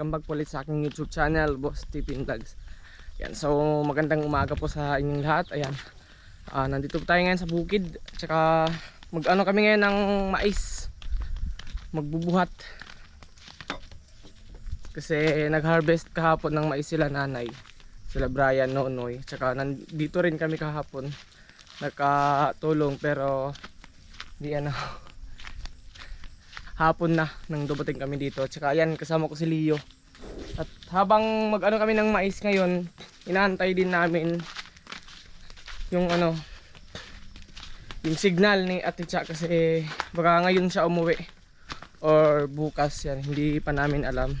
Welcome back ulit sa aking YouTube channel, Boss Tipin Vlogs. Yan, so magandang umaga po sa inyong lahat. Ayan. Ah, nandito po tayo ngayon sa bukid. Tsaka mag-ano kami ngayon ng mais. Magbubuhat. Kasi nag-harvest kahapon ng mais sila nanay. Sila Brian Nonoy. Tsaka nandito rin kami kahapon. Nakatulong pero di ano hapon na nang dumating kami dito. Tsaka ayan, kasama ko si Leo. At habang mag-ano kami ng mais ngayon, inaantay din namin yung ano, yung signal ni Ate Cha kasi baka ngayon siya umuwi or bukas yan, hindi pa namin alam.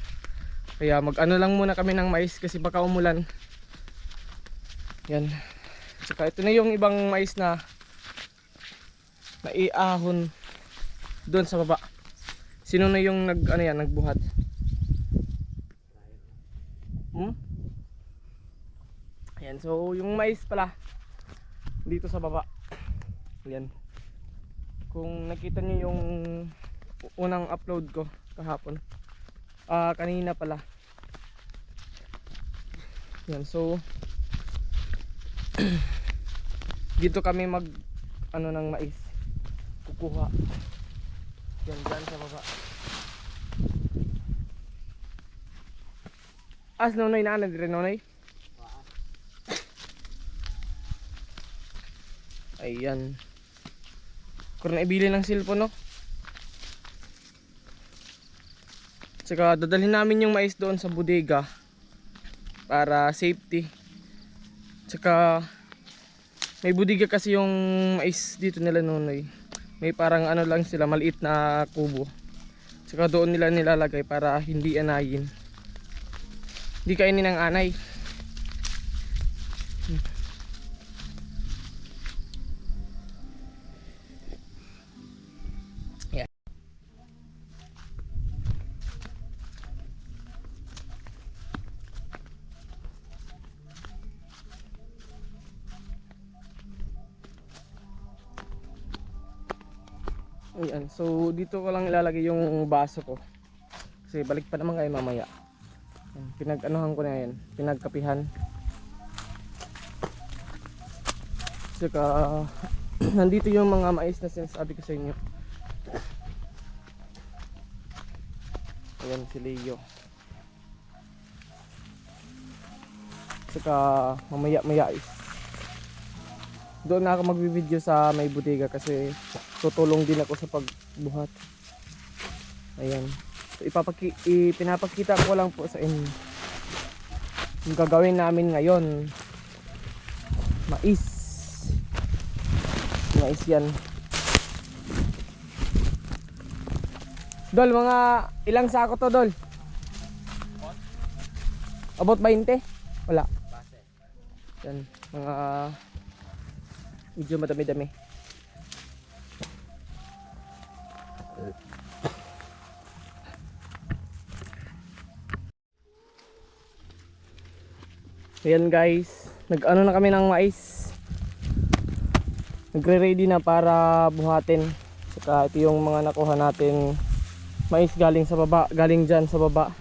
Kaya mag-ano lang muna kami ng mais kasi baka umulan. Yan. Tsaka ito na yung ibang mais na naiahon doon sa baba. Sino na yung nag ano yan, nagbuhat? Hmm? Ayan, so yung mais pala dito sa baba. Ayan. Kung nakita niyo yung unang upload ko kahapon. Ah, kanina pala. Yan, so dito kami mag ano ng mais. Kukuha. Yan dyan sa baba. As nonoy na ano dire nonoy? Ayan. Kung naibili ng cellphone no? Tsaka dadalhin namin yung mais doon sa bodega para safety. Tsaka may bodega kasi yung mais dito nila nonoy. May parang ano lang sila maliit na kubo. Tsaka doon nila nilalagay para hindi anayin. Hindi kainin ng anay. Ayan, so dito ko lang ilalagay yung baso ko. Kasi balik pa naman kayo mamaya. Pinag-anuhan ko na yan, pinagkapihan. Saka nandito yung mga mais na sinasabi ko sa inyo. Ayan si Leo. Saka mamaya maya is doon na ako magbibideo sa may bodega kasi tutulong din ako sa pagbuhat. Ayan. So ipapaki ipinapakita ko lang po sa inyo. Yung gagawin namin ngayon. Mais. Mais yan. Dol, mga ilang sako to, Dol? About 20? Wala. Yan, mga medyo madami-dami. Ayan guys, nag-ano na kami ng mais. Nagre-ready na para buhatin. Saka ito yung mga nakuha natin mais galing sa baba, galing dyan sa baba.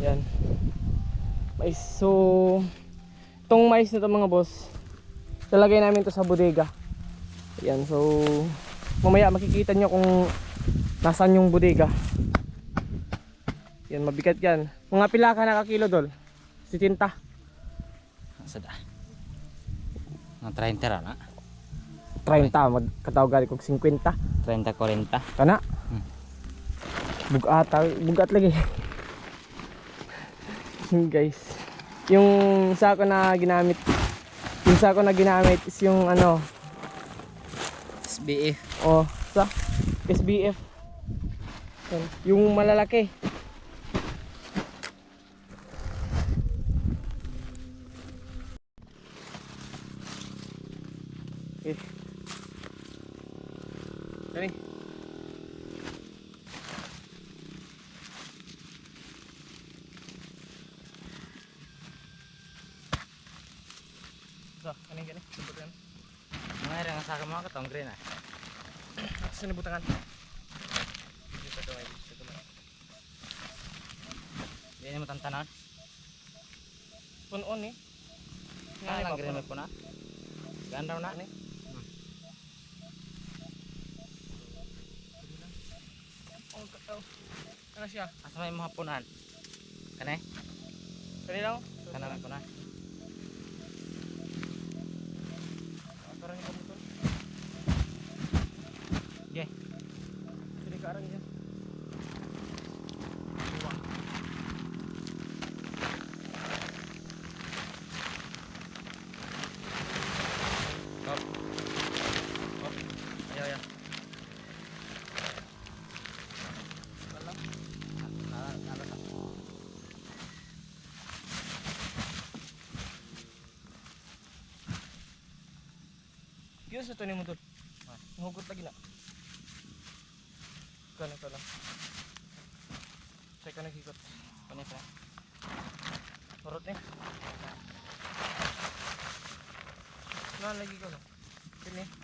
Ayan. Mais. So, itong mais na to mga boss, lalagay namin to sa bodega. Ayan, so mamaya makikita nyo kung nasan yung bodega. Yan, mabigat yan. Mga pila ka nakakilo dol? Si Tinta. Sada. Ang 30 ra na. 30, magkatawag kong 50. 30 40. Kana? Hmm. Bugat, bugat lagi. Yun, guys. Yung sako na ginamit, yung sako na ginamit is yung ano, SBF. oh, sa SBF. Yung malalaki. So, kanin kanin. Sebutan. Mga rin ang saka mga katong green ah. Sinibutan. Dito daw ay dito daw. Yan mo tantanan. Punon eh. Ah, Nga, lang pa, green puno. mo po na. Ganda na. Ano eh? Oh, ka- oh. Ano siya? Asa may mga punan? Kane? Kani lang? Kana lang punan. Parang ikaw mo to. Okay. Sini ka arang yan. Hop. Hop. Ayaw, ayaw. Wala. Nala, nala, nala. Yun sa tunin mo doon. Ah. Hugot lagi na. Kana kana. Check ka nagikot. Kunin pa. Turot ni. Na lagi ko no. Sini.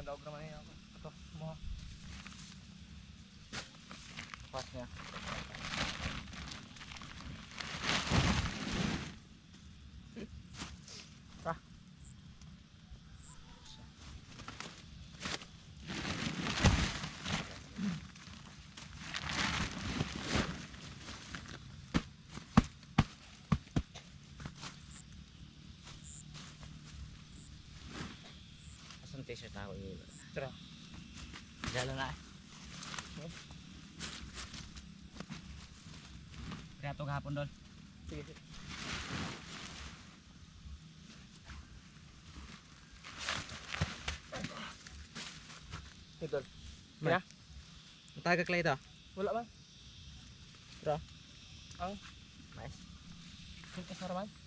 Daw naman niya ako. Ito, mo. Pas niya. Pa. T-shirt ako yun? Tara. Jalo na. Oh. Priyato gahapon doon. Sige. sige. Idol. May- Kaya? Tagak lang ito. Wala man. Tara. Ang Mais. Sintas na raman.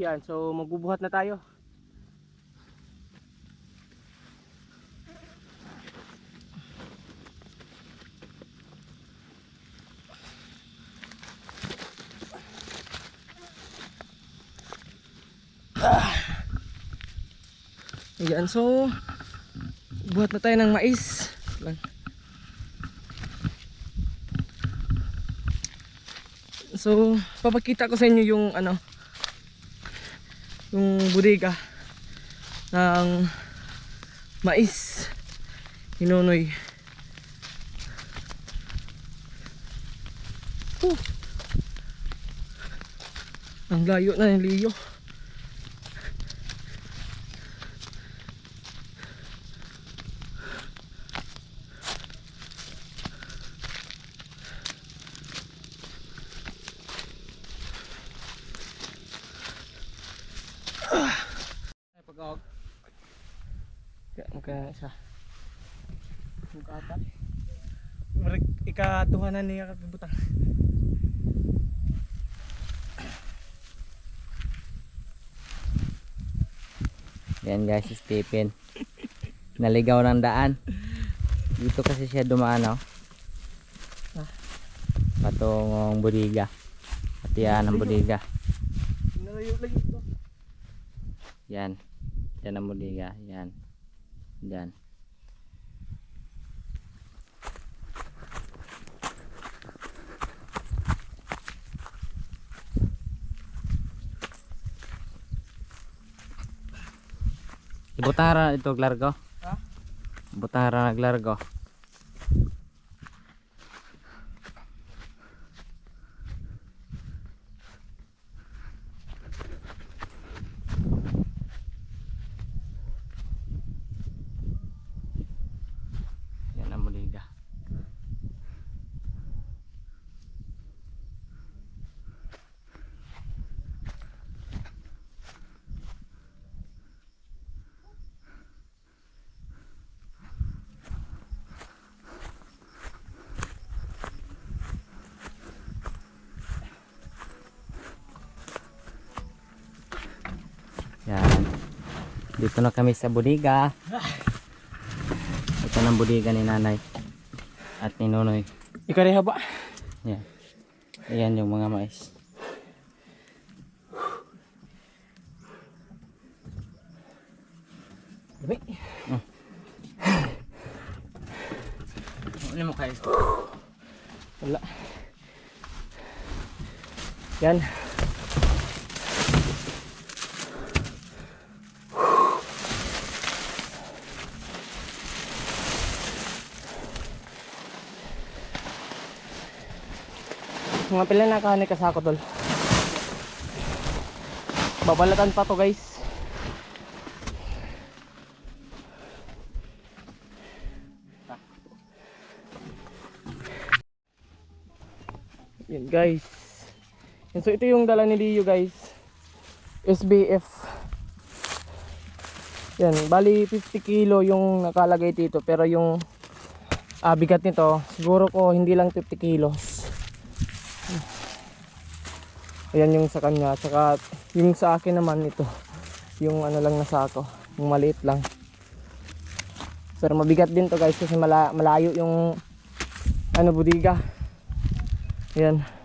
Yan, so magbubuhat na tayo. Ayan, so buhat na tayo ng mais. So, papakita ko sa inyo yung ano yung bodega ng mais. Hinunoy. Oh. ang layo na ng liyo Magkano isa. Mukata. Marig ikatuhanan niya kabutang. Yan guys, si Stephen. Naligaw ng daan. Dito kasi siya dumaan, oh. Patungong Budiga. Yan ang to. Yan. Yan ang bodega. Yan. Yan. Ibutang ra ito largo. Ha? Ibutang ra naglargo. Yan ang bodega. Yan. Dito na kami sa bodega. Ito ng bodega ni nanay. At ni Nonoy. Ikareha ba? Yan. Ayan yung mga mais. Dami. Ano mo kayo? Wala. Yan. Mga pila na kahanay kasako tol. Babalatan pa to guys. Yan guys. Yan, so ito yung dala ni Leo guys. SBF. Yan, bali 50 kilo yung nakalagay dito pero yung ah, bigat nito siguro ko hindi lang 50 kilos. Ayan yung sa kanya. Tsaka yung sa akin naman ito. Yung ano lang na sako. Yung maliit lang. Pero mabigat din to guys kasi mala malayo yung ano budiga. Ayan.